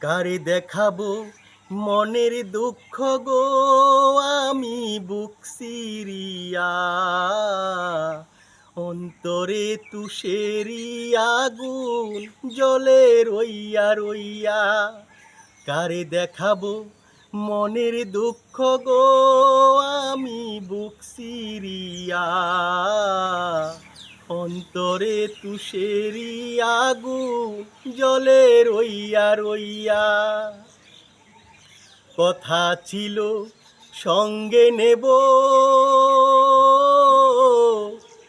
কারে দেখাবো মনের দুঃখ গো আমি বুক সিরিয়া। অন্তরে তুষেরি আগুন জলে রইয়া রইয়া। কারে দেখাবো মনের দুঃখ গো আমি বুক সিরিয়া। অন্তরে তুষেরি আগু জলে রইয়া রইয়া। কথা ছিল, সঙ্গে নেব।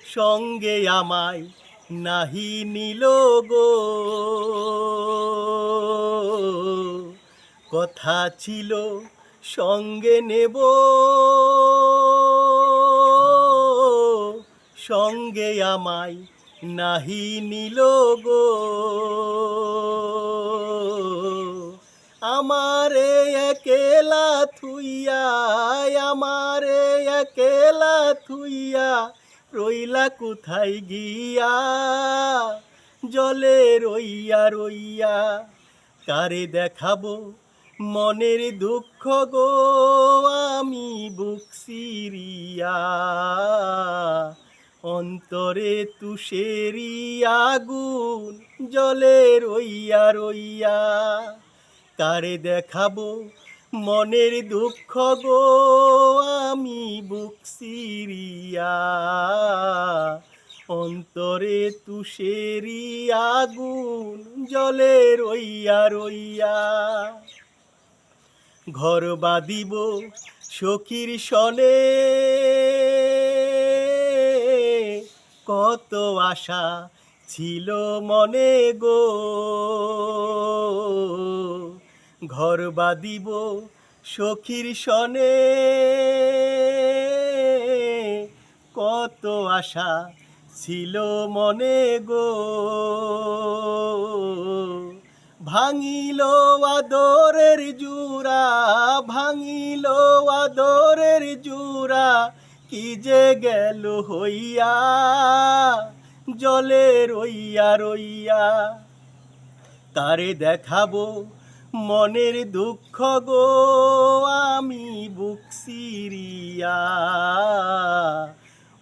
সঙ্গে আমায় নাহি নিল গো। কথা ছিল, সঙ্গে নেব। সঙ্গে আমায় নাহি নিল গো। আমারে একেলা থুইয়া, আমারে একেলা থুইয়া রইলা কোথায় গিয়া? জলে রইয়া রইয়া, কারে দেখাবো মনের দুঃখ গো আমি বুক সিরিয়া? অন্তরে তুষেরি আগুন, জলে রইয়া রইয়া। কারে দেখাবো মনের দুঃখ গো, আমি বুক সিরিয়া। অন্তরে তুষেরি আগুন, জলে রইয়া রইয়া। ঘর বাঁধিব সখীর সনে কত আশা ছিল মনে গো। ঘর বাঁধিব সখীর সনে। কত আশা ছিল মনে গো। ভাঙিল আদরের জুরা, ভাঙিল আদরের জুরা কি যে গেল হইয়া, জলে রইয়া রইয়া। তারে দেখাবো মনের দুঃখ গো, আমি বুক সিরিয়া।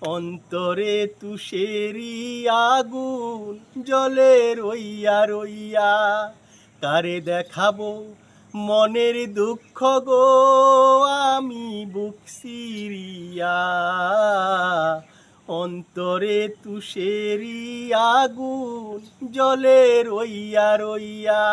অন্তরে তুষেরি আগুন, জলে রইয়া রইয়া। তারে দেখাবো মনের দুঃখ গো আমি বুক সিরিয়া। অন্তরে তুষেরি আগুন জলে রইয়া রইয়া।